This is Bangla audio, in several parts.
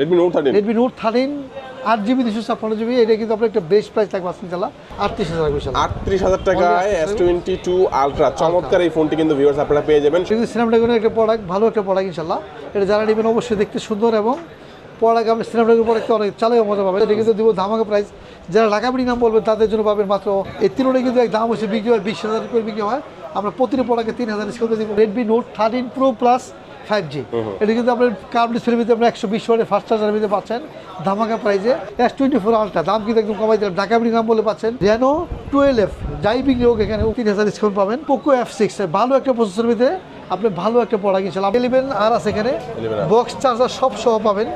Redmi Note thirteen Redmi Note thirteen আট জিবি দুশো ছাপ্পান্ন জিবি এটা কিন্তু আপনার একটা বেস্ট প্রাইস থাকবে আসলে চালা। আটত্রিশ হাজার আটত্রিশ হাজার টাকায় এস টোয়েন্টি টু আলট্রা চমৎকার এই ফোনটি কিন্তু ভিউয়ার্স আপনারা পেয়ে যাবেন। কিন্তু স্ন্যাপড্রাগনের একটা প্রোডাক্ট ভালো একটা প্রোডাক্ট ইনশাল্লাহ এটা যারা নেবেন অবশ্যই দেখতে সুন্দর এবং প্রোডাক্ট আপনি স্ন্যাপড্রাগন প্রোডাক্ট অনেক চালেও মজা পাবেন। এটা কিন্তু দিব ধামাকা প্রাইস যারা ঢাকাবিড়ি নাম বলবেন তাদের জন্য পাবেন মাত্র এই তিনটে কিন্তু এক দাম হচ্ছে বিক্রি হয় বিশ হাজার করে বিক্রি হয়। আমরা প্রতিটি প্রোডাক্টে তিন হাজার ডিসকাউন্ট দিব। Redmi Note thirteen Pro Plus five G এটা কিন্তু আপনার কার্ড ডিসপ্লের ভিতরে আপনি একশো বিশ ওয়াটের ফার্স্ট চার্জার ভিতরে পাচ্ছেন। ধামাকা প্রাইসে এস টোয়েন্টি ফোর আলট্রা দাম কিন্তু একদম কমাই দিলাম। ঢাকা নাম বলে পাচ্ছেন। রেনো টুয়েলভ এফ যাই বিক্রি হোক এখানে তিন হাজার ডিসকাউন্ট পাবেন। পোকো এফ সিক্স ভালো একটা প্রসেসর ভিতরে আপনি ভালো একটা প্রোডাক্ট ইনশাল্লাহ ইলেভেন আর আছে এখানে। বক্স চার্জার সব সহ পাবেন।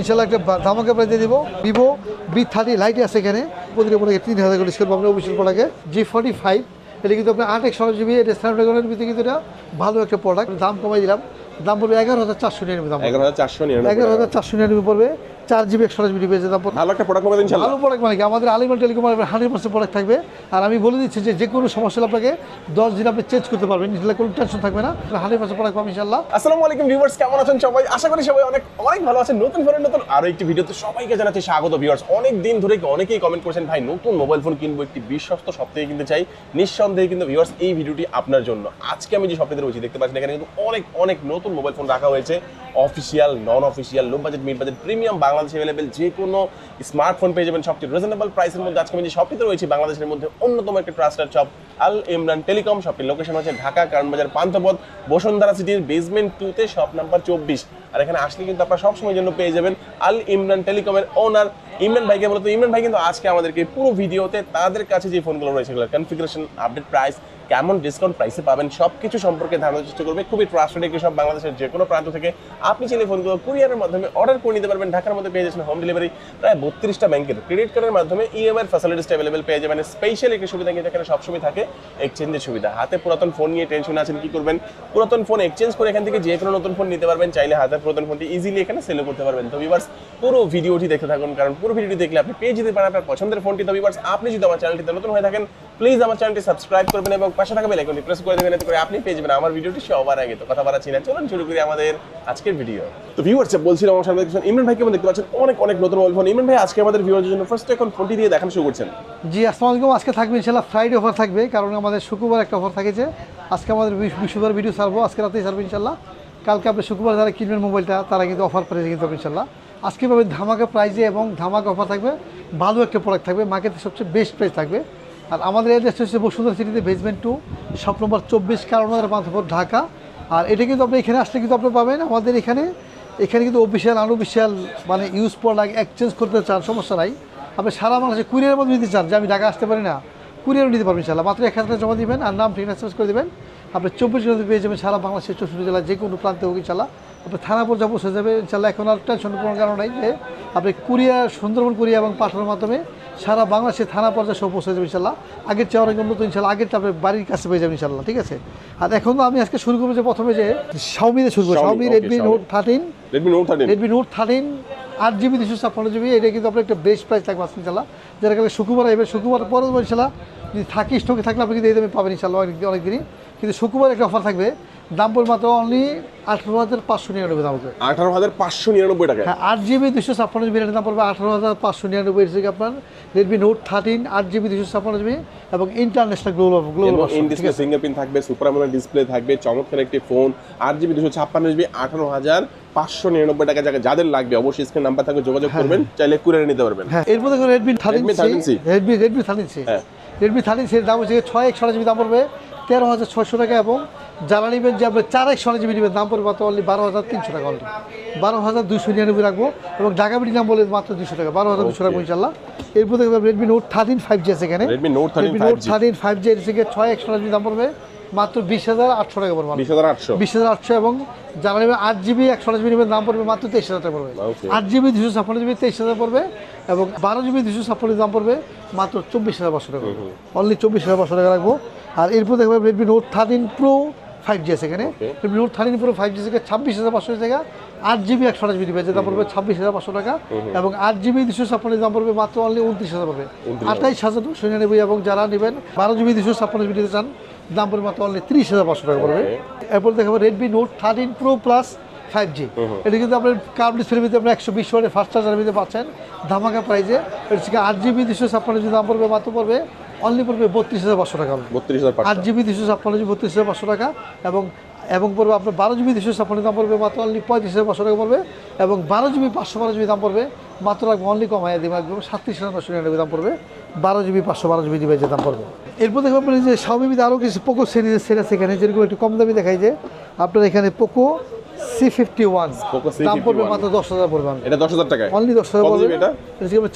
ইনশাল্লাহ একটা ধামাকা প্রাইস দিয়ে দিব। ভিভো বি থার্টি লাইট আছে এখানে। প্রতিটা তিন হাজার করে ডিসকাউন্ট পাবেন অফিসিয়াল পড়াকে জি ফর্টি ফাইভ এটা কিন্তু আপনার আট একশো জিবি এটা স্ন্যাপড্রাগনের ভিতরে কিন্তু এটা। ভালো একটা প্রোডাক্ট দাম কমাই দিলাম। দাম পড়বে এগারো হাজার চারশো নিরানব্বই দাম এগারো হাজার চারশো নিরানব্বই এগারো হাজার চারশো নিরানব্বই পড়বে। চার জিবি একশো জিবি পেয়েছে দাম পড়বে ভালো একটা প্রোডাক্ট পাবেন ভালো প্রোডাক্ট মানে কি? আমাদের আলিমাল টেলিকম হান্ড্রেড পার্সেন্ট প্রোডাক্ট থাকবে। আর আমি বলে দিচ্ছি যে যে কোনো সমস্যা আপনাকে দশ দিন আপনি চেঞ্জ করতে পারবেন। ইনশাল্লাহ কোনো টেনশন থাকবে না। হান্ড্রেড পার্সেন্ট প্রোডাক্ট পাবেন ইনশাল্লাহ। আসসালামু আলাইকুম ভিউয়ার্স কেমন আছেন সবাই? আশা করি সবাই অনেক অনেক ভালো আছেন। নতুন ফোনের নতুন আরও একটি ভিডিওতে সবাইকে জানাচ্ছি স্বাগত ভিউয়ার্স অনেক দিন ধরে অনেকেই কমেন্ট করছেন ভাই নতুন মোবাইল ফোন কিনবো একটি বিশ্বস্ত সব থেকে কিনতে চাই। নিঃসন্দেহে কিন্তু ভিউয়ার্স এই ভিডিওটি আপনার জন্য। আজকে আমি যে সপ্তাহে রয়েছি দেখতে পাচ্ছেন এখানে কিন্তু অনেক অনেক নতুন মোবাইল ফোন রাখা হয়েছে। Official non official low budget mid budget premium বাংলাদেশে অ্যাভেলেবেল যে কোনো স্মার্টফোন পেয়ে যাবেন সবচেয়ে রিজনেবল প্রাইসের মধ্যে। আজকে আমি যে শপটিতে রয়েছি, বাংলাদেশের মধ্যে অন্যতম একটা trusted shop Al Imran telecom. শপটির location হচ্ছে ঢাকা, কারণবাজার, পান্থপথ, বসুন্ধরা সিটির বেসমেন্ট টুতে শপ নাম্বার চব্বিশ। আর এখানে আসলে কিন্তু আপনারা সবসময়ের জন্য পেয়ে যাবেন আল ইমরান টেলিকমের ওনার ইমরান ভাইকে বলতো, ইমরান ভাই কিন্তু আজকে আমাদেরকে পুরো ভিডিওতে তাদের কাছে যে ফোনগুলো রয়েছে সেগুলো কনফিগারেশন আপডেট প্রাইস কেমন ডিসকাউন্ট প্রাইসে পাবেন সব কিছু সম্পর্কে ধারণার চেষ্টা করবে। খুবই ট্রাস্টেড একটি সব বাংলাদেশের যে কোনো প্রান্ত থেকে। আপনি চাইলে ফোনগুলো কুরিয়ারের মাধ্যমে অর্ডার করে নিতে পারবেন। ঢাকার মধ্যে পেয়ে যাচ্ছেন হোম ডেলিভারি প্রায় বত্রিশটা ব্যাংকের ক্রেডিট কার্ডের মাধ্যমে ইএমআই ফ্যাসিলিটিস অ্যাভেলেবেল পেয়ে যাবেন। স্পেশাল একটি সুবিধা কিন্তু এখানে সবসময় থাকে এক্সচেঞ্জের সুবিধা। হাতে পুরাতন ফোন নিয়ে টেনশন আছেন কি করবেন? পুরাতন ফোন এক্সচেঞ্জ করে এখান থেকে যে কোনো নতুন ফোন নিতে পারবেন। চাইলে হাতের পুরাতন ফোনটি ইজিলি এখানে সেল করতে পারবেন। তো ভিউয়ার্স পুরো ভিডিওটি দেখতে থাকুন। কারণ পুরো ভিডিওটি দেখলে আপনি পেয়ে যেতে পারেন। আপনার পছন্দের ফোনটি তো ভিউয়ার্স আপনি যদি আমার চ্যানেলটিতে নতুন হয়ে থাকেন প্লিজ আমার চ্যানেলটি সাবস্ক্রাইব করবেন এবং পাশে থাকা বেল আইকনটি প্রেস করে দেবেন, এতে করে আপনি পেয়ে যাবেন আমার ভিডিওটি সবার আগে। তো কথা বাড়াচ্ছি না, চলুন শুরু করি আমাদের আজকের ভিডিও তো ভিউয়ার্স বলছিলাম আমার সামনে দেখছেন ইমরান ভাই কেমন দেখতে পাচ্ছেন অনেক অনেক নতুন ফোন ইমরান ভাই, আজকে আমাদের ভিউয়ারদের জন্য ফার্স্ট এখন ফোনটি দিয়ে দেখানো শুরু করছেন। জি, আসসালামু আলাইকুম। আজকে থাকবে ইনশাল্লাহ ফ্রাইডে অফার থাকবে, কারণ আমাদের শুক্রবার একটা অফার থাকেছে। আজকে আমাদের বিশ- ভিডিও ছাড়বো, আজকে রাতেই ছাড়বো ইনশাল্লাহ কালকে আপনি শুক্রবার যারা কিনবেন মোবাইলটা তারা কিন্তু অফার প্রাইসে কিন্তু পাবেন ইনশাল্লাহ আজকে পাবে ধামাকা প্রাইজে এবং ধামাকা অফার থাকবে। ভালো একটা প্রোডাক্ট থাকবে মার্কেটে সবচেয়ে বেস্ট প্রাইস থাকবে। আর আমাদের অ্যাড্রেস হচ্ছে বসুন্ধরা সিটিতে বেসমেন্ট টু শপ নম্বর চব্বিশ কারণের পান্থপুর ঢাকা। আর এটা কিন্তু আপনি এখানে আসলে কিন্তু আপনি পাবেন। আমাদের এখানে এখানে কিন্তু অফিসিয়াল আনঅফিসিয়াল মানে ইউজ প্রোডাক্ট এক্সচেঞ্জ করতে চান, সমস্যা নাই। আপনি সারা বাংলাদেশে কুরিয়ারের মধ্যে নিতে চান, যে আমি ঢাকা আসতে পারি না কুরিয়ারও নিতে পারবেন ইনশাল্লাহ মাত্র এক হাজার জমা দেবেন আর নাম ঠিকানা চেঞ্জ করে দেবেন। আপনি চব্বিশ ঘণ্টা পেয়ে যাবেন সারা বাংলাদেশের চৌষট্টি জেলায় যে কোনো প্রান্তে হোক ইনশাল্লাহ আপনি থানা পর্যায়ে পৌঁছে যাবে ইনশাল্লাহ এখন আর টেনশন কোনো কারণ নাই যে আপনি কুরিয়ার সুন্দরবন কুরিয়া এবং পাঠানোর মাধ্যমে সারা বাংলাদেশের থানা পর্যায়ে সব পৌঁছে যাবে ইনশাল্লাহ আগের চেয়ে অনেক উন্নত ইনশাল্লাহ আগের আপনি বাড়ির কাছে পেয়ে যাবেন ইনশাল্লাহ ঠিক আছে? আর এখন তো আমি আজকে শুরু করব যে প্রথমে যে শাওমিতে শুরু করব। Xiaomi Redmi Note thirteen Redmi Note thirteen Redmi Note thirteen আট জিবি দুশো ছাপ্পান্ন জিবি এটা কিন্তু আপনার একটা বেস্ট প্রাইস থাকবে আসলে ইনশাল্লাহ যেটা কালকে শুক্রবার এবার শুক্রবার পরে ইনশাল্লাহ যদি থাকি স্টকে থাকলে আপনি কিন্তু এই দামে পাবেন ইনশাল্লাহ অনেক অনেক দিনই কিন্তু শুক্রবার একটা অফার থাকবে। দাম পড়বে মাত্র অনলি আঠারো হাজার পাঁচশো নিরানব্বই দাম হবে আঠারো হাজার পাঁচশো নিরানব্বই টাকা হ্যাঁ আট জিবি দুশো ছাপ্পান্ন জিবি দাম পড়বে আঠারো হাজার পাঁচশো নিরানব্বই এসে আপনার রেডমি নোট থার্টিন আট জিবি দুশো ছাপ্পান্ন জিবি এবং international global global in display fingerprint থাকবে সুপার ডিসপ্লে থাকবে চমৎকার একটি ফোন আট জিবি দুশো ছাপ্পান্ন জিবি আঠারো হাজার পাঁচশো নিরানব্বই টাকা। জায়গায় যাদের লাগবে অবশ্যই স্ক্রিন নাম্বার থাকবে যোগাযোগ করবেন চাইলে কুরিয়ারে নিতে পারবেন। হ্যাঁ এরপর Redmi thirteen Redmi 13C C Redmi Redmi thirteen C হ্যাঁ। রেডমি থার্টিন সির দাম হচ্ছে ছয় একশো জিবি দাম পড়বে তেরো হাজার ছয়শো টাকা এবং যারা নেবেন যে আপনি চার একশো জিবি নেবেন দাম পড়বে মাত্র অনলি বারো হাজার তিনশো টাকা অনলি বারো হাজার দুশো নিরানব্বই রাখব এবং ঢাকা বিডি নাম বলে মাত্র দুশো টাকা বারো হাজার দুশো টাকা ইনশাল্লাহ এরপর দেখবেন Redmi Note thirteen five G আছে এখানে। Redmi Note thirteen five G thirteen five G এর থেকে ছয় একশো জিবি দাম পড়বে মাত্র বিশ হাজার আটশো টাকা পড়বে। বিশ হাজার আটশো? বিশ হাজার আটশো এবং যারা নেবে আট জিবি একশো জিবি নেবেন দাম পড়বে মাত্র তেইশ হাজার টাকা পড়বে। আট জিবি দুশো ছাপ্পান্ন জিবি তেইশ হাজার পড়বে এবং বারো জিবি দুশো ছাপ্পান্ন দাম পড়বে মাত্র চব্বিশ হাজার পাঁচশো টাকা। অনলি চব্বিশ হাজার পাঁচশো টাকা রাখব আর এরপর দেখবে Redmi Note thirteen Pro five G আছে এখানে। Redmi Note thirteen Pro five G থেকে ছাব্বিশ হাজার পাঁচশো টাকা। আট জিবি একশো আঠাশ জিবি দাম পড়বে ছাব্বিশ হাজার পাঁচশো টাকা। এবং আট জিবি দুশো ছাপ্পান্ন দাম পড়বে মাত্র অনলি উনত্রিশ হাজার পড়বে। আঠাইশ হাজার দুশো নিরানব্বই এবং যারা নেবেন বারো জিবি দুশো ছাপ্পান্ন জিবি নিতে চান দাম পড়বে মাত্র অনলি ত্রিশ হাজার পাঁচশো টাকা পড়বে। এরপর দেখাবো Redmi Note thirteen Pro Plus five G এটা কিন্তু আপনার কার্ভ ডিসপ্লের ভিতরে আপনি একশো বিশ ওয়াটের ফাস্ট চার্জার ভিতরে পাচ্ছেন। ধামাকা প্রাইজে এটা থেকে আট জিবি দুশো ছাপ্পান্ন জিবি দাম পড়বে মাত্র পড়বে অনলি পড়বে বত্রিশ হাজার পাঁচশো টাকা বত্রিশ হাজার আট জিবি দুশো ছাপ্পান্ন জিবি বত্রিশ হাজার পাঁচশো টাকা এবং এবং পড়বে আপনার বারো জিবি দুশো ছাপ্পান্ন দাম পড়বে মাত্র অনলি পঁয়ত্রিশ হাজার পাঁচশো টাকা পড়বে এবং বারো জিবি পাঁচশো বারো জিবি দাম পড়বে মাত্র লাগবে অনলি কমাই দিব একদম সাতত্রিশ হাজার নশো নিরানব্বই দাম পড়বে। বারো জিবি পাঁচশো বারো জিবি ডিভাইসের দাম পড়বে। এরপর দেখবেন আপনি যে স্বাভাবিক আরও কিছু পোকো সিরিজের সেট আছে এখানে যেরকম একটু কম দামি দেখাই যে আপনার এখানে পোকো সি ফিফটি ওয়ান দাম পড়বে মাত্র দশ হাজার পড়বে এটা দশ হাজার টাকায়। অনলি দশ হাজার পড়বে। এটা?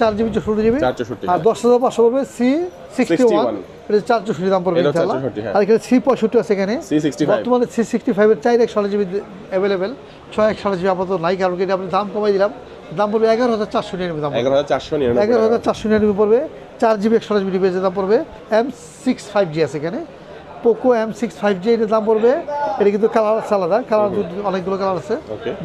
চার জিবি চৌষট্টি জিবি। আর দশ হাজার পাঁচশো পড়বে সি সিক্সটি ওয়ান এটা চার চৌষট্টি দাম পড়বে এটাও ইনশাআল্লাহ। 464 হ্যাঁ। আর এখানে সি পঁয়ষট্টি আছে এখানে। বর্তমানে সি সিক্সটি ফাইভের চার এক ষোলো জিবি অ্যাভেলেবেল ছয় এক ষোলো জিবি আপাতত নাই কারণ এটা আপনি দাম কমাই দিলাম। দাম পড়বে এগারো হাজার চারশো নিরানব্বই দাম এগারো হাজার চারশো নিরানব্বই। এগারো হাজার চারশো নিরানব্বই পড়বে। চার জিবি একশো জিবি দাম পড়বে। এম সিক্স ফাইভ জি আছে এখানে। Poco M six five G এর দাম পড়বে। এটা কিন্তু কালার আছে আলাদা। কালার অনেকগুলো কালার আছে।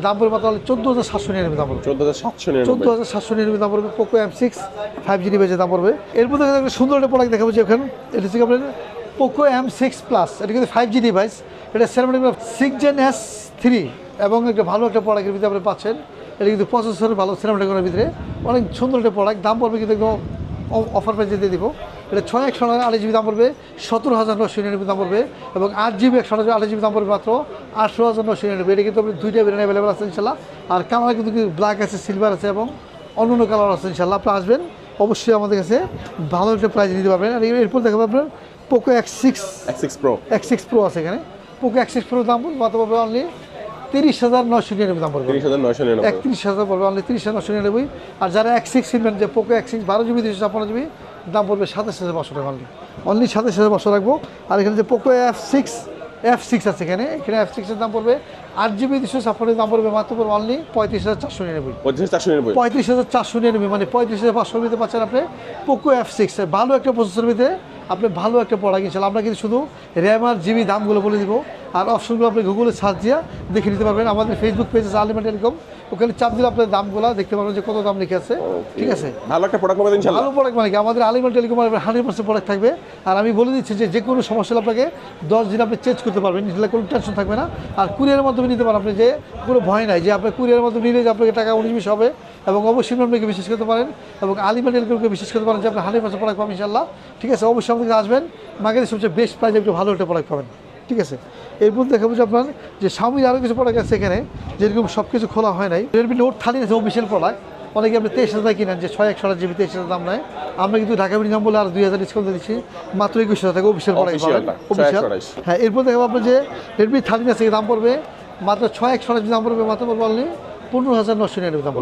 দাম পড়বে মাত্র চোদ্দ হাজার সাতশো নিরানব্বই দাম পড়বে। চোদ্দ হাজার সাতশো চোদ্দ হাজার সাতশো নিরানব্বই দাম পড়বে Poco M six five G ডিভাইসের দাম পড়বে। এর মধ্যে একটা সুন্দর একটা প্রোডাক্ট দেখাবো যে এখানে। এটা হচ্ছে আপনার? Poco M six plus. এটা কিন্তু ফাইভ জি ডিভাইস এটা ceramic six gen S three এবং একটা ভালো একটা প্রোডাক্টের ভিতরে আপনি পাচ্ছেন। এটা কিন্তু প্রসেসর ভালো সেরামিকের ভিতরে অনেক সুন্দর একটা প্রোডাক্ট দাম পড়বে কিন্তু একদম অফার প্রাইসে দিয়ে দিব। এটা ছয় একশো টাকা আড়াই জিবি দাম পড়বে সতেরো হাজার নশো নিরানব্বই দাম পড়বে এবং আট জিবি একশো আড়াই জিবি দাম পড়বে মাত্র আটশো হাজার নশো নিরানব্বই। এটা কিন্তু দুইটা ভেরিয়েন্ট অ্যাভেলেবেল আছে ইনশাল্লাহ। আর কালার কিন্তু ব্ল্যাক আছে সিলভার আছে এবং অন্য অন্য কালার আছে ইনশাল্লাহ। আপনি আসবেন অবশ্যই আমাদের কাছে ভালো একটা প্রাইস নিতে পারবেন। আর এরপর দেখাবো আপনার Poco X six X six pro X six pro আছে এখানে। পোকো এক্স সিক্স প্রো দাম পড়বে মাত্র পড়বে অনলি তিরিশ হাজার নশো নিরানব্বই দাম পড়বে। নয়শো একত্রিশ হাজার পড়বে অনলি তিরিশ হাজার নশো নিরানব্বই। আর যারা এক সিক্স কিনবেন যে পোকো এক সিক্স বারো জিবি দুশো ছাপ্পান্ন জিবি দাম পড়বে সাতাশ হাজার পাঁচশো টাকা অনলি অনলি সাতাশ হাজার পাঁচশো রাখব। আর এখানে যে Poco F six F six আছে এখানে। এখানে এফ সিক্সের দাম পড়বে আট জিবি দুশো ছাপ্পান্নের দাম পড়বে মাত্র পড়বে অনলি পঁয়ত্রিশ হাজার চারশো নিরানব্বই। পঁয়ত্রিশ হাজার চারশো নিরানব্বই। মানে পঁয়ত্রিশ হাজার পাঁচশো নিতে পাচ্ছেন আপনি পোকো এফ সিক্স ভালো একটা প্রসেসর ভিতরে আপনি ভালো একটা প্রোডাক্ট ইনশাল্লাহ আমরা কিন্তু শুধু র্যাম আর জিবি দামগুলো বলে দিব। আর অপশনগুলো আপনি গুগলে সার্চ দিয়ে দেখে নিতে পারবেন। আমাদের ফেসবুক পেজ আছে টেলিকম ওখানে চাপ দিলে আপনার দামগুলো দেখতে পারবেন যে কত দাম লিখে আছে। ঠিক আছে? ভালো একটা প্রোডাক্ট পাবেন ভালো প্রোডাক্ট মানে কি? আমাদের আলিমেন্ট টেলিকম হান্ড্রেড পার্সেন্ট প্রোডাক্ট থাকবে। আর আমি বলে দিচ্ছি যে যে কোনো সমস্যা আপনাকে দশ দিন আপনি চেঞ্জ করতে পারবেন। ইনশাল্লাহ কোনো টেনশন থাকবে না। আর কুরিয়ারের মাধ্যমে নিতে পারেন আপনি যে কোনো ভয় নাই যে আপনি কুরিয়ারের মাধ্যমে নিলে যে আপনাকে টাকা উনিশ বিশ হবে। এবং অবশ্যই আপনি আপনাকে বিশ্বাস করতে পারেন। এবং আলিমেন্ট টেলিকমকে বিশ্বাস করতে পারেন যে আপনি হান্ড্রেড পার্সেন্ট প্রোডাক্ট পাবেন ইনশাল্লাহ। ঠিক আছে? অবশ্যই কাছে আসবেন মার্কেটের সবচেয়ে বেস্ট প্রাইসে একটু ভালো একটা প্রোডাক্ট পাবেন। ঠিক আছে? এরপর দেখাবো যে আপনার যে স্বামীর আরও কিছু প্রোডাক্ট আছে এখানে যেরকম সব কিছু খোলা হয় নাই। রেডমি নোট থার্টিন আছে অফিসিয়াল প্রোডাক্ট অনেকে আপনি তেইশ হাজার কিনেন যে ছয় একশো জিবি তেইশ হাজার দাম নেয়। আমরা কিন্তু ঢাকা মিনিমাম বলে আর দুই হাজার ডিসকাউন্ট দিচ্ছি। মাত্র একুশ হাজার টাকা অফিসিয়াল প্রোডাক্ট পাবেন। অফিসিয়াল হ্যাঁ এরপর দেখাবো আপনার যে রেডমি থার্টিন আছে দাম পড়বে মাত্র ছয় একশো দাম পড়বে মাত্র পড়বে অনলি পনেরো হাজার নশো নিরানব্বই দাম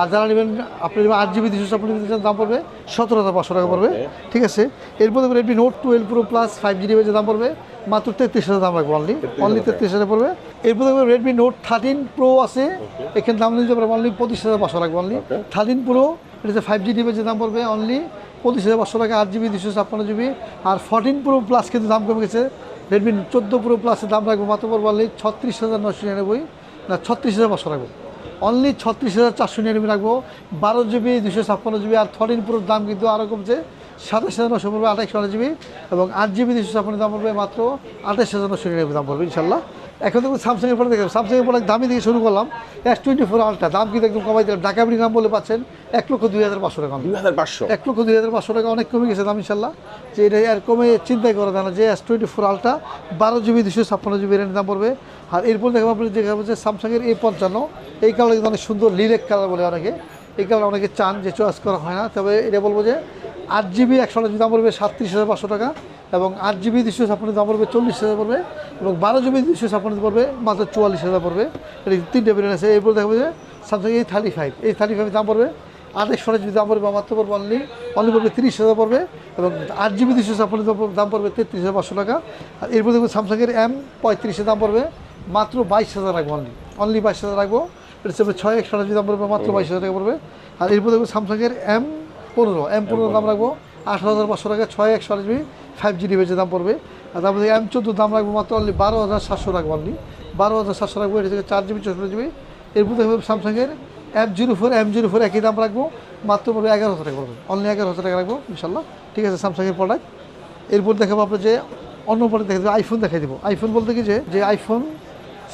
আর যারা নেবেন আপনি নেবেন আট জিবি দুশো ছাপ্পান্ন জিবি দাম পড়বে সতেরো হাজার পাঁচশো টাকা পড়বে। ঠিক আছে? এরপর দেখবেন Redmi note twelve pro plus five G ডিভাইসের দাম পড়বে মাত্র তেত্রিশ হাজার দাম রাখব অনলি অনলি তেত্রিশ হাজার পড়বে। এরপর দেখবেন রেডমি নোট থার্টিন প্রো আছে। এখানে দাম নিতে পারব অনলি পঁচিশ হাজার পাঁচশো রাখব অনলি থার্টিন প্রো এটা ফাইভ জি ডিভাইসের দাম পড়বে অনলি পঁচিশ হাজার পাঁচশো টাকা আট জিবি দুশো ছাপ্পান্ন জিবি। আর ফোরটিন প্রো প্লাস কিন্তু দাম কমে গেছে। রেডমি চোদ্দ প্রো প্লাসের দাম রাখব মাত্র পড়ব অনলি ছত্রিশ হাজার নশো নিরানব্বই। না, ছত্রিশ হাজার পাঁচশো রাখব। অনলি ছত্রিশ হাজার চারশো নিরানব্বই রাখব। বারো জিবি দুশো ছাপ্পান্ন জিবি আর থার্টিন প্রোর দাম কিন্তু আরও কমছে। সাতাশ হাজার নশো পড়বে আঠাশ জিবি এবং আট জিবি দুশো ছাপ্পান্ন দাম পড়বে মাত্র আঠাশ হাজার নশো নিরানব্বই দাম পড়বে ইনশাল্লাহ। এখন দেখুন স্যামসাংয়ের পরে দেখবেন স্যামসাংয়ের প্রোডাক্ট দামি থেকে শুরু করলাম এস টোয়েন্টি ফোর আলট্রা দাম কিন্তু একদম কমাই দিলাম। ঢাকা নাম বলে পাচ্ছেন এক লক্ষ দুই হাজার পাঁচশো টাকা। দুই হাজার পাঁচশো? এক লক্ষ দুই হাজার পাঁচশো টাকা অনেক কমে গেছে দাম ইনশাল্লাহ। যে এটা আর কমে চিন্তাই করা যায় না যে এস টোয়েন্টি ফোর আলট্রা বারো জিবি দুশো ছাপ্পান্ন জিবি রেঞ্জ দাম পড়বে। আর এরপর দেখাবো আপনি দেখাবো যে স্যামসাংয়ের এই পঞ্চান্ন এই কালার কিন্তু অনেক সুন্দর লিলেক কালার বলে অনেকে। এই কারণে অনেকে চান যে চয়েস করা হয় না তবে এটা বলব যে আট জিবি একশো দাম পড়বে সাতত্রিশ হাজার পাঁচশো টাকা। এবং আট জিবি দুশো ছাপ্পান্ন দাম পড়বে চল্লিশ হাজার পড়বে এবং বারো জিবি দুশো ছাপ্পান্ন পড়বে মাত্র চুয়াল্লিশ হাজার পড়বে। এটা তিনটে ভেরিয়েন্ট আছে। এরপর দেখাবো যে স্যামসাং এই থার্টি ফাইভ এই থার্টি ফাইভ দাম পড়বে আঠাশ সরেজ যদি দাম পড়বে মাত্র পড়বে অনলি অনলি পড়বে তিরিশ হাজার পড়বে এবং আট জিবি দুশো ছাপ্পান্ন দাম পড়বে তেত্রিশ হাজার পাঁচশো টাকা। আর এরপর দেখব স্যামসাংয়ের এম পঁয়ত্রিশের দাম পড়বে মাত্র বাইশ হাজার রাখব অনলি অনলি বাইশ হাজার রাখব। এটা হচ্ছে ছয় একশো দাম পড়বে মাত্র বাইশ হাজার টাকা পড়বে। আর এরপর দেখব স্যামসাংয়ের এম পনেরো। এম পনেরো দাম রাখব আঠারো হাজার পাঁচশো টাকা, ছয় একশো জিবি ফাইভ জি ডিভাইসের দাম পড়বে। আর তারপরে এম চোদ্দ দাম রাখব মাত্র অনলি বারো হাজার সাতশো রাখব অনলি বারো হাজার সাতশো রাখব, এটা থেকে চার জিবি চৌষট্টি জিবি। এরপর দেখব স্যামসাংয়ের M zero four M zero four একই দাম রাখব, মাত্র পড়বে এগারো হাজার টাকা পড়বে। অনলি এগারো হাজার টাকা রাখব ইনশাল্লাহ ঠিক আছে স্যামসাংয়ের প্রোডাক্ট এরপর দেখাবো আপনার যে অন্য প্রোডাক্ট দেখা দেবো আইফোন দেখাই দেবো। আইফোন বলতে কি যে আইফোন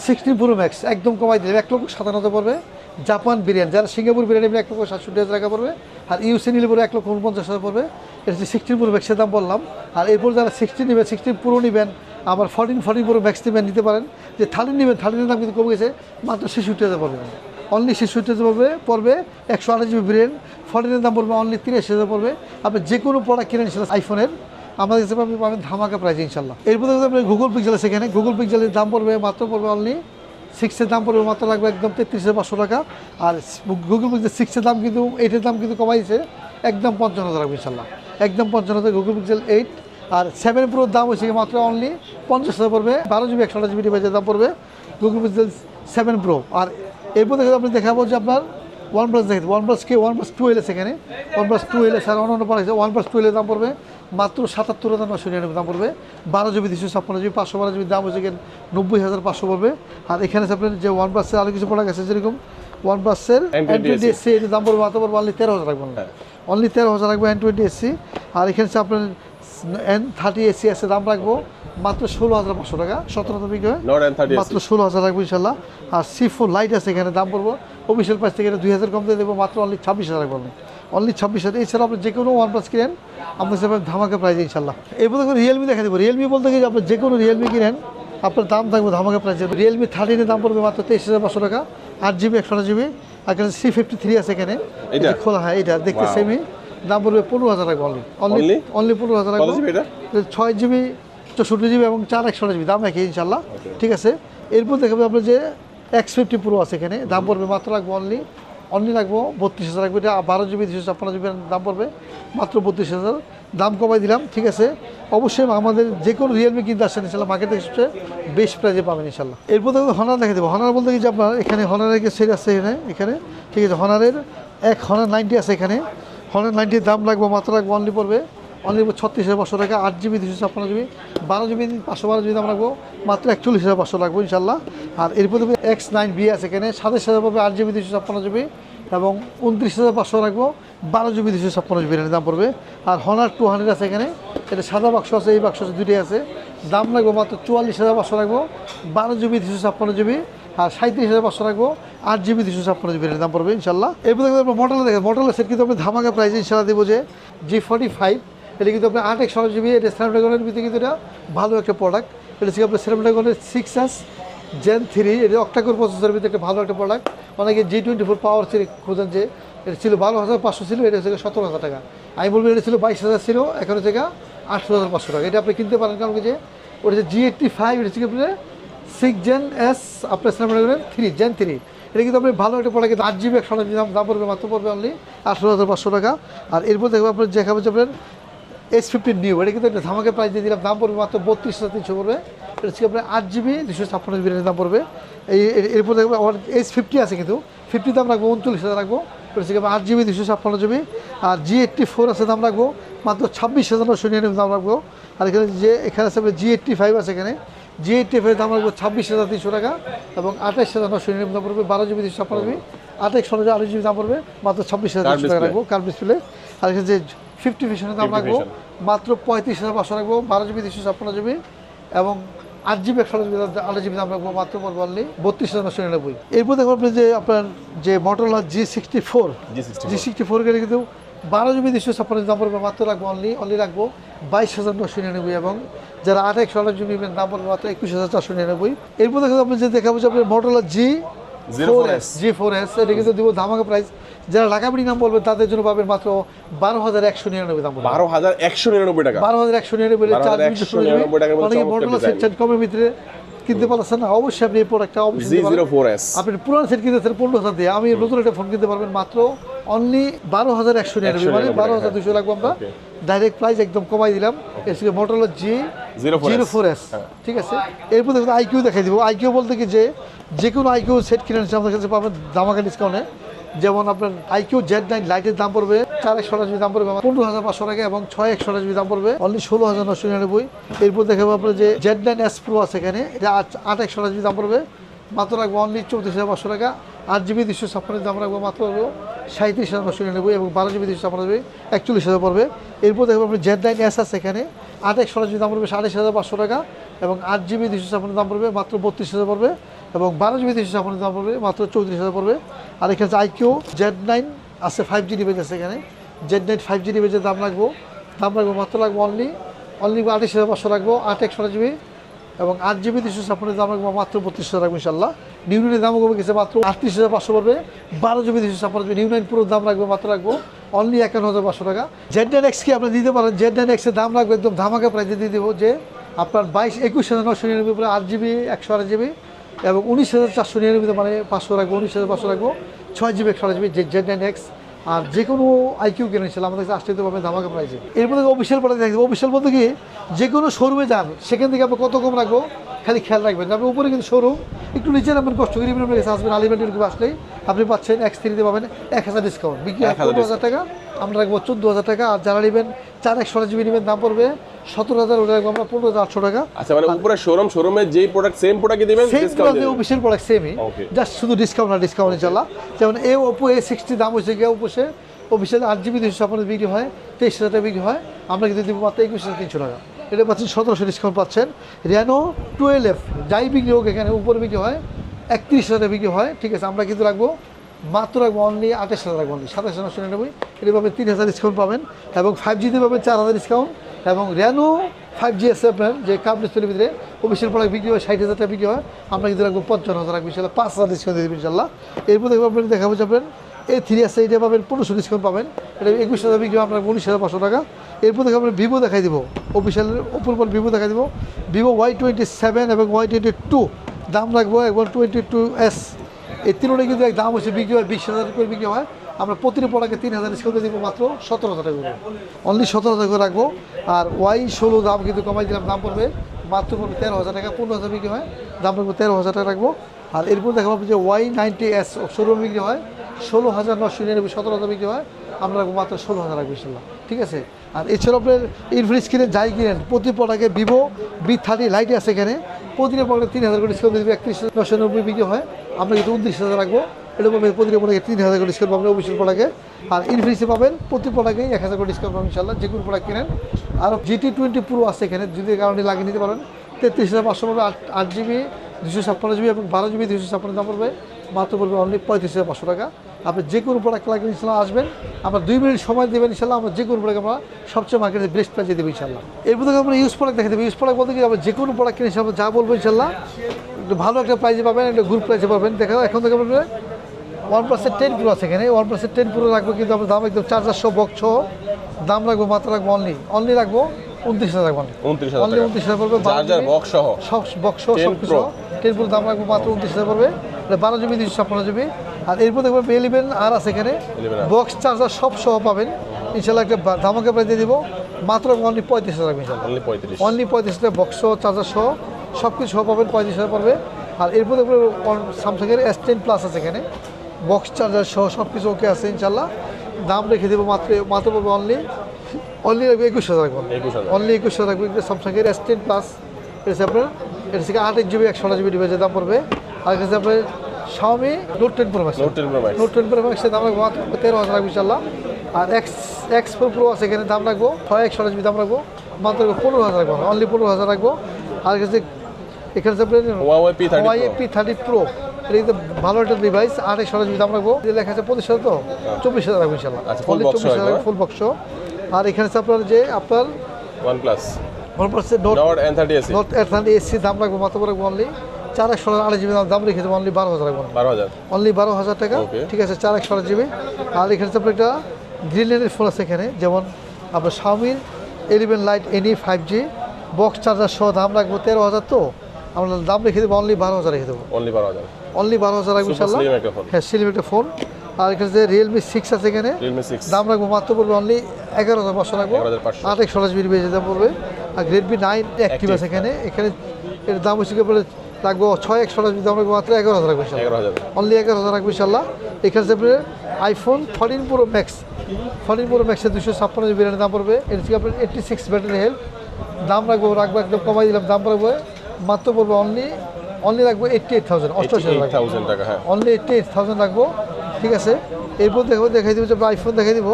সিক্সটিন প্রো ম্যাক্স একদম কমাই দিলাম এক লক্ষ সাতান্ন পড়বে। জাপান বিরিয়ানি, যারা সিঙ্গাপুর বিরিয়ানি এক লক্ষ সাতষট্টি হাজার টাকা পড়বে, আর ইউসি নিলে পরে এক লক্ষ উনপঞ্চাশ হাজার পড়বে। এটা হচ্ছে সিক্সটিন প্রো ম্যাক্সের দাম বললাম। আর এরপর যারা সিক্সটিন নেবেন সিক্সটিন পুরো নেবেন, আবার ফর্টিন ফর্টিন পুরো ম্যাক্স নেবেন, নিতে পারেন। যে থার্টিন নেবেন থার্টিনের দাম কিন্তু কমে গেছে, মাত্র ছেষট্টি হাজার পড়বে। অনলি ছেষট্টি হাজার পড়বে পড়বে একশো আঠাশ জিবি বিরিয়ানি। ফর্টিনের দাম পড়বে অনলি তিরিশ হাজার পড়বে। আপনি যে কোনো প্রোডাক্ট কিনেন সেটা আইফোনের আমাদের কাছে আপনি পাবেন ধামাকা প্রাইস ইনশাল্লাহ এরপর আপনি গুগল পিক্সেল এখানে। গুগল পিক্সেলের দাম পড়বে, মাত্র পড়বে অনলি সিক্সের দাম পড়বে মাত্র লাগবে একদম তেত্রিশ হাজার পাঁচশো টাকা। আর গুগল পিক্সেল সিক্সের দাম কিন্তু এইটের দাম কিন্তু কমাইছে একদম পঞ্চান্ন হাজার রাখবে ইনশাল্লাহ একদম পঞ্চান্ন হাজার গুগল পিক্সেল এইট আর সেভেন প্রোর দাম হয়েছে মাত্র অনলি পঞ্চাশ হাজার পড়বে, বারো জিবি একশো জিবি ডিভাইসের দাম পড়বে গুগল পিক্সেল সেভেন প্রো আর এরপর দেখে আপনি দেখাবো যে আপনার ওয়ান প্লাস দেখেন ওয়ান প্লাস কে ওয়ান প্লাস টু এল এখানে। OnePlus two L sir অন্য অন্য পড়া ওয়ান প্লাস টু এলের দাম পড়বে মাত্র সাতাত্তর হাজার নশো নিরানব্বই দাম পড়বে। বারো জিবি দুশো ছাপ্পান্ন জিবি পাঁচশো বারো জিবি দাম হচ্ছে নব্বই হাজার পাঁচশো পড়বে। আর এখানে আপনার যে ওয়ান প্লাসের আরও কিছু প্রোডাক্ট আছে যেরকম ওয়ান প্লাসের N20 এন টোয়েন্টি এসসি এর দাম পড়বে মাত্র পড়বে অনলি তেরো হাজার রাখবেন। অনলি তেরো হাজার রাখব এন টোয়েন্টি এসসি আর এখানে আছে আপনার এন থার্টি এসি আছে দাম রাখব মাত্র ষোলো হাজার পাঁচশো টাকা সতেরো হাজার নট মাত্র ষোলো হাজার রাখব ইনশাল্লাহ। আর সি ফোর লাইট আছে এখানে দাম পড়ব। অফিসিয়াল প্রাইস থেকে দুই হাজার কম দিয়ে দেবো মাত্র অনলি ছাব্বিশ হাজার রাখব অনলি ছাব্বিশ হাজার। এছাড়া আপনি যে কোনো ওয়ান প্লাস কিনেন আপনার সাথে ধামাকা প্রাইস ইনশাল্লাহ এরপর দেখুন রিয়েলমি দেখা দেবো। রিয়েলমি বলতে গিয়ে আপনি যে কোনো রিয়েলমি কিনেন আপনার দাম থাকবে ধামাকা প্রাইস রিয়েলমি থার্টিনের দাম পড়বে মাত্র তেইশ হাজার পাঁচশো টাকা। আট জিবি একশো জিবি আর এখানে সি ফিফটি থ্রি আছে এখানে। এটা? খোলা হয় এটা দেখতে সেমি দাম পড়বে পনেরো হাজার রাখব অনলি অনলি অনলি পনেরো হাজার এটা? ছয় জিবি চৌষট্টি জিবি এবং চার একশো জিবি দাম একই ইনশাল্লাহ ঠিক আছে? এরপর দেখাবো আপনার যে এক্স ফিফটি প্রো আছে এখানে। দাম পড়বে মাত্র রাখব অনলি অনলি রাখব বত্রিশ হাজার লাগবে। এটা বারো জিবি দুশো ছাপ্পান্ন জিবি দাম পড়বে, মাত্র বত্রিশ হাজার। দাম কমাই দিলাম, ঠিক আছে? অবশ্যই আমাদের যে কোনো রিয়েলমি কিনতে আসছেন ইনশাল্লাহ মার্কেটে সবচেয়ে বেস্ট প্রাইজে পাবেন, ইনশাল্লাহ। এরপর দেখুন হনার দেখে দেবো। হনার বলতে কি যে আপনার, এখানে হনারের সেট আছে এখানে এখানে, ঠিক আছে? হনারের এক হনার নাইনটি আছে এখানে। হনার নাইনটির দাম লাগবে, মাত্র লাগবে অনলি পড়বে অনলি ছত্রিশ হাজার পাঁচশো টাকা, আট জিবি দুশো ছাপ্পান্ন জিবি, বারো জিবি, পাঁচশো বারো জিবি দাম রাখব, মাত্র একচল্লিশ হাজার পাঁচশো রাখব ইনশাল্লাহ আর এরপর এক্স নাইন বি আছে এখানে, সাতাশ হাজার পাবে আট জিবি দুশো ছাপ্পান্ন জিবি এবং উনত্রিশ হাজার পাঁচশো রাখব, বারো জিবি দুশো ছাপ্পান্ন জিবি দাম পড়বে। আর হনার টু হান্ড্রেড আছে এখানে, এটা সাদা বাক্স আছে, এই বাক্স আছে দুটোই আছে। দাম লাগবে মাত্র চুয়াল্লিশ হাজার পাঁচশো রাখব, বারো জিবি দুশো ছাপ্পান্ন জিবি, আর সাঁত্রিশ হাজার পাঁচশো রাখব, আট জিবি দুশো ছাপ্পান্ন জিবি দাম পড়বে ইনশাল্লাহ এরপর দেখবেন মডেল দেখেন মডেলের সেট কিন্তু আপনি ধামাকা প্রাইস ইনশাল্লাহ দেবো যে জি ফর্টি ফাইভ এটা কিন্তু আপনার আট একশো জিবি, এটা স্ন্যাপড্রাগনের ভিতরে কিন্তু এটা ভালো একটা প্রোডাক্ট এটা হচ্ছে আপনার স্ন্যাপড্রাগনের সিক্স এস জেন থ্রি এটা অক্টাকোর প্রসেসরের ভিতরে একটা ভালো একটা প্রোডাক্ট অনেকে জি টোয়েন্টি ফোর পাওয়ার ছিল খোঁজেন যে এটা ছিল বারো হাজার পাঁচশো ছিল, এটা হচ্ছে সতেরো হাজার টাকা। আমি বলব এটা ছিল বাইশ হাজার ছিল, এখন হচ্ছে আঠেরো হাজার পাঁচশো টাকা। এটা আপনি কিনতে পারেন, কারণ যে ওটা হচ্ছে জি এইটটি ফাইভ এটা হচ্ছে আপনার সিক্স জেন এস আপনার স্ন্যাপড্রাগনের থ্রি জেন থ্রি এটা কিন্তু আপনি ভালো একটা প্রোডাক্ট কিন্তু আট জিবি একশো দাম পড়বে মাত্র পড়বে অনলি আঠেরো হাজার পাঁচশো টাকা। আর এরপর দেখব আপনার দেখাবো যে আপনার এস ফিফটিন নিউ এটা কিন্তু একটা ধামাকে প্রাইস দিয়ে দিলাম। দাম পড়বে মাত্র বত্রিশ হাজার তিনশো পড়বে। এটা হচ্ছে আপনার আট জিবি দুশো ছাপ্পান্ন জিবি দাম পড়বে। এই এর- এরপর দেখব আমার এস ফিফটি আছে কিন্তু। ফিফটি দাম রাখব উনচল্লিশ হাজার রাখব। এটা হচ্ছে আট জিবি দুশো ছাপ্পান্ন জিবি আর জি এইট্টি ফোর আছে দাম রাখব মাত্র ছাব্বিশ হাজার নশো নিরানব্বই দাম রাখব। আর এখানে যে এখানে আছে জি এইট্টি ফাইভ আছে এখানে। জি এইটটি ফাইভ দাম রাখব ছাব্বিশ হাজার তিনশো টাকা এবং আঠাশ হাজার নশো নিরানব্বই দাম পড়বে বারো জিবি দুশো ছাপ্পান্ন জিবি আঠাশ ষোলো আঠাশ জিবি দাম পড়বে মাত্র ছাব্বিশ হাজার তিনশো টাকা রাখব। কার ডিসপ্লে আর যে ফিফটি ফিশনের দাম রাখব। মাত্র পঁয়ত্রিশ হাজার পাঁচশো রাখব বারো জিবি দুশো ছাপ্পান্ন জিবি এবং আট জিবি একশো জিবি আট জিবি দাম রাখব মাত্র অনলি বত্রিশ হাজার নশো নিরানব্বই। এরপর দেখো আপনি যে আপনার যে Motorola G sixty four G64 G sixty four গেলে কিন্তু বারো জিবি দুশো ছাপ্পান্ন দাম পড়বে মাত্র রাখব অনলি অনলি রাখব বাইশ হাজার নশো নিরানব্বই এবং যারা আট একশো আট জিবি দাম পড়বে মাত্র একুশ হাজার চারশো নিরানব্বই। এরপর দেখো আপনি যে দেখাবো যে আপনার মটোলা জি 04S জি ফোর এস এটা কিন্তু দিব ধামাকা প্রাইস যারা ঢাকাবিড়ি নাম বলবেন তাদের জন্য পাবেন মাত্র বারো হাজার একশো নিরানব্বই দাম বারো হাজার একশো নিরানব্বই টাকা। বারো হাজার একশো নিরানব্বই চার জিবি 12,199 ষোলো জিবি অনেকে design। সেট কমের ভিতরে কিনতে পারছেন না? অবশ্যই আপনি এই প্রোডাক্টটা অবশ্যই আপনি পুরান সেট কিনতেছেন পনেরো হাজার দিয়ে। আমি নতুন একটা ফোন কিনতে পারবেন মাত্র অনলি বারো হাজার একশো নিরানব্বই। মানে বারো হাজার টাকা। দুশো রাখব আমরা। ডাইরেক্ট প্রাইস একদম কমাই দিলাম। এসে model G 04S zero four S হ্যাঁ। ঠিক আছে? এরপর দেখুন আইকিউ দেখাই দিব। আইকিউ বলতে কি যে যে কোনো আইকিউ সেট কিনে নিচ্ছে আমাদের কাছে পাবেন দামাকা ডিসকাউন্টে যেমন আপনার আইকিউ জেড নাইন লাইটের দাম পড়বে, চার একশো জিবি দাম পড়বে পনেরো হাজার পাঁচশো টাকা এবং ছয় একশো জিবি দাম পড়বে অনলি ষোলো হাজার নশো নিরানব্বই। এরপর দেখাবো আপনার যে জেড নাইন এস প্রো আছে এখানে আট একশো জিবি দাম পড়বে। মাত্র রাখব অনলি চৌত্রিশ হাজার পাঁচশো টাকা। আট জিবি দুশো ছাপ্পান্নের দাম রাখব মাত্র সাঁত্রিশ হাজার নশো নিরানব্বই এবং বারো জিবি দুশো ছাপ্পান্ন একচল্লিশ হাজার পড়বে। এরপর দেখব আপনি জেড নাইন এস আছে এখানে। আট এক ষোলো জিবি দাম পড়বে সাতাশ হাজার পাঁচশো টাকা এবং আট জিবি দুশো ছাপ্পান্ন দাম পড়বে মাত্র বত্রিশ হাজার পড়বে এবং বারো জিবি দুশো ছাপ্পান্ন দাম পড়বে মাত্র চৌত্রিশ হাজার পড়বে। আর এখানে আছে আইকিউ জেড নাইন আছে ফাইভ জি ডিভাইস আছে এখানে। জেড নাইন ফাইভ জি ডিভাইসের দাম রাখব। দাম রাখব মাত্র রাখব অনলি অনলি আঠাশ হাজার পাঁচশো রাখব, আট এক ষোলো জিবি এবং আট জিবি দুশো ছাপ্পান্নের দাম রাখব মাত্র বত্রিশ হাজার রাখব ইনশাল্লাহ নিউ নাইনের দাম কমে গেছে মাত্র আটত্রিশ হাজার পাঁচশো পড়বে। বারো জিবি দুশো ছাপ্পান্ন জিবি নিউ নাইন পুরো দাম রাখব মাত্র রাখব অনলি একান্ন হাজার পাঁচশো টাকা। জেড নাইন এক্স কি আপনি দিতে পারেন? জেড নাইন এক্সের দাম রাখব একদম ধামাকা প্রাইজে দিয়ে দেবো যে আপনার বাইশ, একুশ হাজার নশো নিরানব্বই পরে আট জিবি, একশো আট জিবি এবং উনিশ হাজার চারশো নিরানব্বই মানে পাঁচশো রাখব, উনিশ হাজার পাঁচশো রাখব। ছয় জিবি, একশো আট জিবি জেড নাইন এক্স আর যে কোনো আইকিউ কিনেছিল আমাদের কাছে আসতে পাবেন ধামাকা প্রাইসে এর মধ্যে অফিসিয়াল প্রোডাক্ট থাকবে অফিসিয়াল বলতে কি যে কোনো শোরুমে যান সেখান থেকে আপনি কত কম রাখব খালি খেয়াল রাখবেন আপনি উপরে কিন্তু শোরুম একটু নিচে নামবেন কষ্ট করে আপনার কাছে আসবেন। আলিমেন্টের আসলেই আপনি পাচ্ছেন এক্স থ্রিতে পাবেন এক হাজার ডিসকাউন্ট বিক্রি এক 1000 হাজার টাকা। আমরা রাখব চোদ্দ হাজার টাকা আর যারা নেবেন চার একশো জিবি নেবেন দাম পড়বে সতেরো হাজার ওটা রাখব আমরা পনেরো হাজার আটশো টাকা। আচ্ছা মানে উপরে শোরুম শোরুমে যেই প্রোডাক্ট সেম প্রোডাক্ট দিবেন? সেম ডিসকাউন্ট অফিসিয়াল প্রোডাক্ট সেমই. জাস্ট শুধু ডিসকাউন্ট না ডিসকাউন্ট ইনশাল্লাহ যেমন এ ওপো এ সিক্সটি দাম হচ্ছে গিয়ে ওপোসে অফিসিয়াল আট জিবি দুশো ছাপ্পান্ন বিক্রি হয় তেইশ হাজার টাকা বিক্রি হয়। আমরা কিন্তু দিব মাত্র একুশ হাজার তিনশো টাকা। এটা পাচ্ছেন সতেরোশো ডিসকাউন্ট পাচ্ছেন। র্যানো টুয়েলভ যাই বিক্রি হোক এখানে উপরে বিক্রি হয় একত্রিশ হাজার টাকা বিক্রি হয়। ঠিক আছে আমরা কিন্তু রাখব মাত্র রাখব অনলি আঠাশ হাজার রাখব অনলি সাতাশ হাজার নশো নিরানব্বই। এটা পাবেন তিন হাজার ডিসকাউন্ট পাবেন এবং ফাইভ জিতে পাবেন চার হাজার ডিসকাউন্ট এবং র্যানো ফাইভ জি আছে আপনার, যে কাপ ডিসপ্লের ভিতরে। অফিসিয়াল প্রোডাক্ট বিক্রি হয়, ষাট হাজার টাকা বিক্রি হয়। আমরা কিন্তু রাখব পঞ্চান্ন হাজার রাখব, ইনশাল্লাহ পাঁচ হাজার ডিসকাউন্ট দিয়ে দেবেন, ইনশাল্লাহ। এরপর দেখব আপনার দেখাবো যে আপনার এই থ্রি আছে, এটা পাবেন পনেরোশো ডিসকাউন্ট পাবেন। এটা একুশ হাজার বিক্রি আপনার উনিশ হাজার পাঁচশো টাকা। এরপর দেখো আপনার ভিভো দেখাই দিব অফিসিয়ালের ওপর পর ভিভো দেখাই দিব। ভিভো ওয়াই টোয়েন্টি সেভেন এবং ওয়াই টোয়েন্টি টু দাম রাখব এবং টোয়েন্টি টু এস এই তিনটা কিন্তু এক দাম হচ্ছে বিক্রি হয়, বিশ হাজার করে বিক্রি হয়। আমরা প্রতিটি প্রোডাক্টে তিন হাজার ডিসকাউন্ট দিব মাত্র সতেরো হাজার টাকা করে। অনলি সতেরো হাজার করে রাখব। আর ওয়াই ষোলো দাম কিন্তু কমাই দিলাম, দাম পড়বে মাত্র পড়বে তেরো হাজার টাকা, পনেরো হাজার বিক্রি হয়, দাম রাখব তেরো হাজার টাকা রাখব। আর এরপর দেখাবো যে ওয়াই নাইনটি এস শোরুম বিক্রি হয়, ষোলো হাজার নশো নিরানব্বই, সতেরো হাজার বিক্রি হয়, আমরা রাখব মাত্র ষোলো হাজার রাখব ইনশাল্লাহ। ঠিক আছে? আর এছাড়াও আপনার ইনফ্রিজ কিনে যাই কিনেন, প্রতি প্রোডাক্টে ভিভো বি থার্টি লাইট আছে এখানে। প্রতিটা প্রোডাক্টে তিন হাজার করে ডিসকাউন্ট একত্রিশ নশো নব্বই বিক্রি হয়। আমরা কিন্তু উনত্রিশ হাজার রাখব এটা পাবেন প্রতিটা প্রোডাক্টে তিন হাজার করে ডিসকাউন্ট পাবেন অফিসিয়াল প্রোডাক্টে আর ইনফ্রিজে পাবেন, প্রতি প্রোডাক্টে এক হাজার করে ডিসকাউন্ট পাবেন ইনশাল্লাহ যে কোনো প্রোডাক্ট কিনেন। আর জিটি টোয়েন্টি প্রো আছে এখানে, যদি কারণে লাগিয়ে নিতে পারেন, তেত্রিশ হাজার পাঁচশো পাবে আট আট জিবি দুশো ছাপ্পান্ন জিবি এবং বারো জিবি দুশো ছাপ্পান্ন দাম পড়বে। মাত্র পড়বে অনলি পঁয়ত্রিশ হাজার পাঁচশো টাকা। আপনি যে কোনো প্রোডাক্ট লাগবে ইনশাল্লাহ আসবেন আমরা দুই মিনিট সময় দেবেন ইনশাল্লাহ আমরা যে কোনো প্রোডাক্ট আমরা সবচেয়ে মার্কেটে বেস্ট প্রাইসে দেবো ইনশাল্লাহ এর মধ্যে আমরা ইউজ প্রোডাক্ট দেখে দেবো। ইউজ প্রোডাক্ট বলতে কি, আমরা যে কোনো প্রোডাক্ট কিনে আমরা যা বলব ইনশাল্লাহ একটু ভালো একটা প্রাইসে পাবেন একটা গ্রুপ প্রাইসে পাবেন। দেখা এখন থেকে আপনার ওয়ান প্লাসের টেন প্রো আছে এখানে। ওয়ান প্লাসের টেন প্রো রাখব কিন্তু আমরা দাম একদম চার্জারশো বক্স দাম রাখব মাত্র রাখব অনলি অনলি রাখব উনত্রিশ হাজার রাখব উনত্রিশ হাজার অনলি উনত্রিশ হাজার পড়বে বক্স সব বক্স 10 সব কিছু। টেন প্রো দাম রাখব মাত্র উনত্রিশ হাজার পড়বে বারো জিবি দুশো ছাপ্পান্ন জিবি আর এরপর দেখব ইলেভেন আর আছে এখানে। বক্স চার্জার সব সহ পাবেন। ইনশাল্লাহ একটা ধামাকা প্রাইস দিয়ে দিব। মাত্র অনলি পঁয়ত্রিশ হাজার রাখবেন অনলি পঁয়ত্রিশ। অনলি পঁয়ত্রিশ হাজার বক্স চার্জার সহ। সব কিছু পাবেন পঁয়ত্রিশ হাজার পড়বে আর এরপর দেখব স্যামসাংয়ের এস টেন প্লাস আছে এখানে। বক্স চার্জার সহ সব কিছু ওকে আছে ইনশাল্লাহ দাম রেখে দেবো মাত্র মাত্র পড়বে অনলি অনলি রাখবে একুশ হাজার রাখব অনলি একুশ হাজার রাখবে স্যামসাংয়ের এস টেন প্লাস এটা হচ্ছে আপনার এটা থেকে আট জিবি একশো জিবি ডিভাইসের দাম পড়বে। আর হচ্ছে আপনার Xiaomi note ten pro max note ten pro pro ম্যাক্সের দাম রাখব মাত্র তেরো হাজার রাখব ইনশাল্লাহ আর এক্স এক্স ফোর প্রো আছে এখানে দাম রাখব ছয় একশো জিবি দাম রাখব মাত্র পনেরো হাজার রাখব অনলি পনেরো হাজার রাখব আর কাছে এখানে হচ্ছে Huawei P30 Pro। P thirty pro এটা কিন্তু ভালো একটা ডিভাইস আট একশো জিবি দাম রাখব। যে লেখা আছে পঁচিশ হাজার তো? চব্বিশ হাজার রাখব ইনশাল্লাহ আচ্ছা, full box চব্বিশ হাজার একবার। ফুল বক্স আর এখানে আছে আপনার যে আপনার OnePlus one percent note not N thirty AC note এর এসি দাম রাখব মাত্র রাখব অনলি চার একশো আড়াই জিবি দাম দাম রেখে অনলি বারো হাজার রাখব। বারো হাজার। অনলি বারো হাজার টাকা। Okay. ঠিক আছে চার একশো জিবি আর এখানে হচ্ছে আপনার একটা গ্রিনল্যান্ডের ফোন আছে এখানে যেমন আপনার শাওমির eleven lite NE five G box charger সহ দাম রাখব তেরো হাজার তো? আমরা দাম রেখে দেবো অনলি বারো হাজার রেখে দেবো। অনলি বারো হাজার। অনলি বারো হাজার রাখব ইনশাল্লাহ। হ্যাঁ সিলিম একটা ফোন আর এখানে যে রিয়েলমি সিক্স আছে এখানে দাম রাখব মাত্র পড়বে অনলি এগারো হাজার পাঁচশো রাখব। 11,500 আট একশো জিবি বেজে দাম পড়বে। আর রেডমি নাইন অ্যাক্টিভ আছে এখানে। এখানে এর দাম হচ্ছে বলে রাখব ছয় একশো জিবি দাম রাখব মাত্র এগারো হাজার রাখব অনলি এগারো হাজার। রাখব ইনশাল্লাহ। এখানে যে iPhone fourteen pro max fourteen pro ম্যাক্সের দুশো ছাপ্পান্ন জিবি দাম পড়বে। এর থেকে আপনার এইটটি সিক্স ব্যাটারি হেলথ। দাম রাখব রাখব একদম কমাই দিলাম দাম রাখব মাত্র পড়বে অনলি অনলি রাখব এইটটি এইট থাউজেন্ড অষ্টআশি হাজার থাউজেন্ড টাকা হ্যাঁ। অনলি এইটটি এইট থাউজেন্ড রাখব ঠিক আছে? এরপর দেখব দেখাই দিব যে আইফোন দেখাই দিব।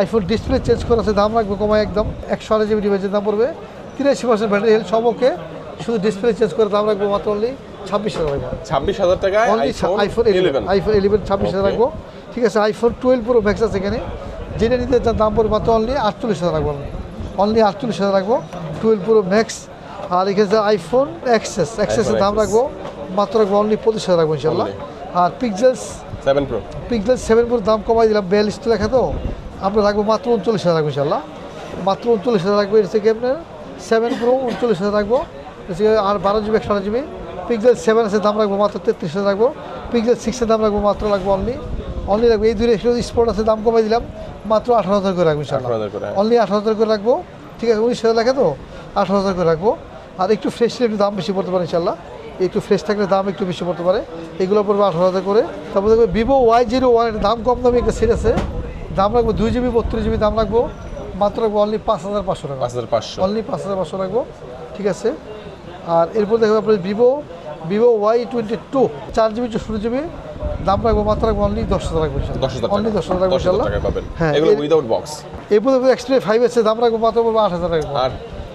আইফোন ডিসপ্লে চেঞ্জ করা আছে দাম রাখব কমায় একদম একশো আড়াই জিবি ডিভাইসের দাম পড়বে। তিরাশি পার্সেন্ট ব্যাটারি হেলথ সব ওকে শুধু ডিসপ্লে চেঞ্জ করে দাম রাখব মাত্র অনলি ছাব্বিশ হাজার টাকা ছাব্বিশ হাজার টাকা only iPhone eleven iPhone eleven ছাব্বিশ হাজার. রাখব ঠিক আছে আইফোন টুয়েলভ প্রো ম্যাক্স আছে এখানে। যেটা নিতে দাম পড়বে মাত্র অনলি আটচল্লিশ হাজার রাখব অনলি আটচল্লিশ হাজার রাখব টুয়েলভ প্রো ম্যাক্স আর এখানে যে আইফোন এক্সেস এক্সেসের দাম রাখব মাত্র রাখব অনলি পঁচিশ হাজার রাখব ইনশাল্লাহ আর pixels seven pro pixel seven প্রোর দাম কমাই দিলাম বিয়াল্লিশ তো লেখা তো। আমরা রাখব মাত্র উনচল্লিশ হাজার রাখব ইনশাল্লাহ মাত্র উনচল্লিশ হাজার রাখব এর থেকে আপনার সেভেন প্রো উনচল্লিশ হাজার রাখব। আর বারো জিবি একশো জিবি পিক্সেল সেভেন আছে দাম রাখব মাত্র তেত্রিশ হাজার রাখব। পিক্সেল সিক্সের দাম রাখব মাত্র রাখব অনলি অনলি রাখব এই দুটো স্পোর্ট আছে দাম কমাই দিলাম মাত্র আঠারো হাজার করে রাখব ইনশাল্লাহ 18,000 করে, হ্যাঁ। অনলি আঠারো হাজার করে রাখব। ঠিক আছে উনিশ হাজার লেখা তো? আঠারো হাজার করে রাখব। আর একটু ফ্রেশ একটু দাম বেশি পড়তে পারে ইনশাল্লাহ একটু ফ্রেশ থাকলে দাম একটু বেশি পড়তে পারে। এগুলো পড়বে আঠারো হাজার করে। তারপর দেখবে ভিভো ওয়াই জিরো ওয়ান দাম কম দামি একটা সেট আছে। দাম রাখব দুই জিবি বত্রিশ জিবি দাম রাখব। মাত্র রাখব অনলি পাঁচ হাজার পাঁচশো টাকা। পাঁচ হাজার পাঁচশো। অনলি পাঁচ হাজার পাঁচশো রাখব। ঠিক আছে? আর এরপর দেখব আপনার Vivo Vivo Y twenty two চার জিবি চৌষট্টি জিবি দাম রাখব মাত্র রাখব অনলি দশ হাজার রাখব অনলি দশ হাজার রাখব ইনশাল্লাহ হ্যাঁ এগুলো উইদাউট বক্স এরপর দেখব এক্সপ্রে ফাইভ আছে দাম রাখব মাত্র পড়ব আট হাজার রাখব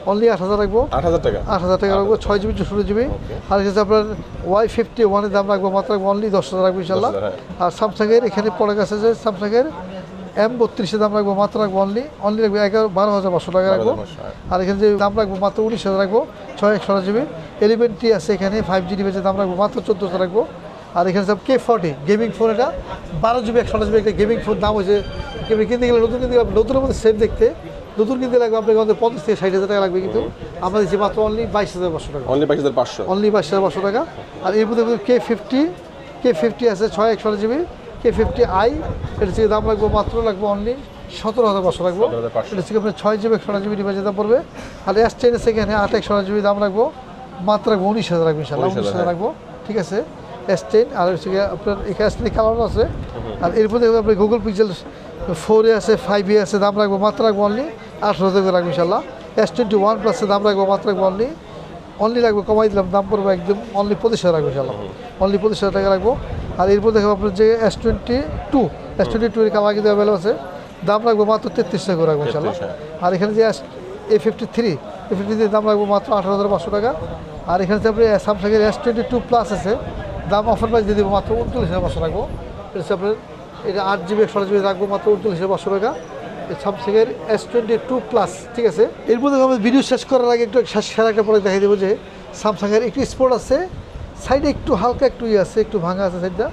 অনলি আট হাজার রাখব। আট হাজার টাকা? আট হাজার টাকা রাখব ছয় জিবি চৌষট্টি জিবি। আর হচ্ছে আপনার ওয়াই ফিফটি ওয়ানের দাম রাখব মাত্র রাখব অনলি দশ হাজার রাখব ইনশাল্লাহ 10,000 হ্যাঁ। আর স্যামসাংয়ের এখানে পড়ে গেছে যে স্যামসাংয়ের এম বত্রিশের দাম রাখব মাত্র রাখব অনলি অনলি রাখব এগারো বারো হাজার পাঁচশো টাকা রাখব। 12,500, হ্যাঁ। আর এখানে যে দাম রাখব মাত্র উনিশ হাজার রাখব ছয় একশো জিবি। এলিভেন টি আছে এখানে ফাইভ জি ডিভাইসের দাম রাখব মাত্র চোদ্দ হাজার রাখব। আর এখানে সব কে ফর্টি গেমিং ফোন এটা বারো জিবি একশো জিবি একটা গেমিং ফোন দাম হয়েছে। কিনতে গেলে নতুন কিনতে গেলে নতুনের মধ্যে সেট দেখতে। নতুন কিনতে লাগবে আপনাকে আমাদের পঞ্চাশ থেকে ষাট হাজার টাকা লাগবে কিন্তু। আমরা দিচ্ছি মাত্র অনলি বাইশ হাজার পাঁচশো টাকা। অনলি বাইশ হাজার পাঁচশো। অনলি বাইশ হাজার পাঁচশো টাকা। আর এর মধ্যে কে ফিফটি কে ফিফটি আছে ছয় একশো জিবি কে ফিফটি আই এটা থেকে দাম রাখব মাত্র লাগবে অনলি সতেরো হাজার পাঁচশো 17,500 এটা থেকে আপনার ছয় জিবি একশো জিবি ডিভাইসের দাম পড়বে আর এস টেন এখানে আট একশো জিবি দাম রাখব মাত্র রাখব উনিশ হাজার রাখব ইনশাল্লাহ উনিশ হাজার রাখব ঠিক আছে? এস টেন আর হচ্ছে আপনার এখানে এস টেন কালারও আছে। আর এরপর আপনার গুগল পিক্সেল ফোর এ আছে ফাইভ এ আছে দাম রাখব মাত্র রাখব অনলি আঠারো হাজার করে রাখব ইনশাল্লাহ এস টোয়েন্টি ওয়ান প্লাসের দাম রাখব মাত্র রাখব অনলি অনলি রাখব কমাই দিলাম দাম পড়ব একদম অনলি পঁচিশ হাজার রাখব ইনশাল্লাহ অনলি পঁচিশ হাজার টাকা রাখব। আর এরপর দেখব আপনার যে S twenty two S twenty two এর কালার কিন্তু অ্যাভেলেবল আছে। দাম রাখব মাত্র তেত্রিশ টাকা রাখব ইনশাল্লাহ আর এখানে যে S A fifty three A fifty three দাম রাখব মাত্র আঠারো হাজার পাঁচশো টাকা। আর এখানে যে আপনি স্যামসাংয়ের এস টোয়েন্টি টু প্লাস আছে দাম অফার প্রাইস দিয়ে দেবো মাত্র উনচল্লিশ হাজার পাঁচশো রাখব এটা হচ্ছে আপনার এটা আট জিবি একশো জিবি রাখব মাত্র উনচল্লিশ হাজার পাঁচশো টাকা। স্যামসাংয়ের এস টোয়েন্টি টু প্লাস ঠিক আছে? এর মধ্যে আমি ভিডিও শেষ করার আগে একটু সেরা একটা পরে দেখাই দেবো যে স্যামসাংয়ের একটু স্পোর্ট আছে সাইডে একটু হালকা একটু ইয়ে আছে একটু ভাঙা আছে সাইডটা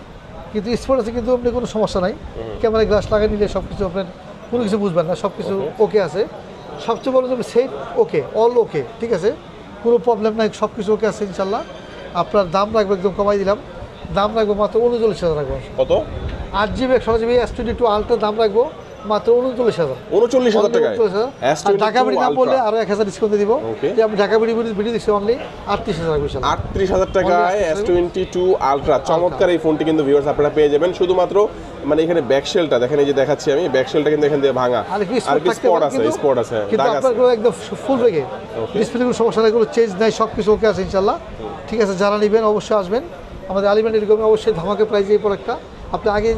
কিন্তু স্পোর্ট আছে কিন্তু আপনি কোনো সমস্যা নাই। ক্যামেরা গ্লাস লাগিয়ে নিলে সব কিছু আপনার কোনো কিছু বুঝবেন না সব কিছু ওকে আছে। সবচেয়ে বড় যে সেট ওকে অল ওকে ঠিক আছে? কোনো প্রবলেম নাই সব কিছু ওকে আছে ইনশাল্লাহ আপনার দাম রাখব একদম কমাই দিলাম। দাম রাখব মাত্র উনচল্লিশ হাজার রাখব কত? আট জিবি একশো GB S twenty two ultra দাম রাখব। মাত্র উনচল্লিশ হাজার। উনচল্লিশ হাজার আর ঢাকা বিড়ি দাম বললে আরও এক হাজার ডিসকাউন্ট দিব। যে ঢাকা বিড়ি ভিডিও দিচ্ছি অনলি আটত্রিশ হাজার ইনশাল্লাহ। আটত্রিশ হাজার টাকায় এস টোয়েন্টি টু আলট্রা চমৎকার এই ফোনটি কিন্তু ভিউয়ার্স আপনারা পেয়ে যাবেন। শুধুমাত্র মানে এখানে ব্যাকশেলটা দেখেন এই যে দেখাচ্ছি আমি ব্যাকশেলটা কিন্তু এখান দিয়ে ভাঙা। আর কি স্পট আছে স্পট আছে কিন্তু আপনার একদম ফুল রেগে ডিসপ্লে কোনো সমস্যা নেই কোনো চেঞ্জ নাই সব কিছু ওকে আছে ইনশাল্লাহ ঠিক আছে যারা নেবেন অবশ্যই আসবেন। আমাদের আলিমেন্ট এরকম অবশ্যই ধামাকে প্রাইজ এই প্রোডাক্টটা আপনি আগে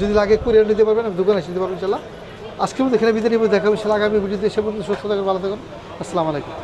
যদি লাগে কুরিয়ার নিতে পারবেন দোকানে এসে নিতে পারবেন ইনশাল্লাহ আজকে মধ্যে এখানে বিদায় নিয়ে দেখাবো সেটা আগামী ভিডিওতে। এসে পর্যন্ত সুস্থ থাকবেন ভালো থাকুন। আসসালামু আলাইকুম।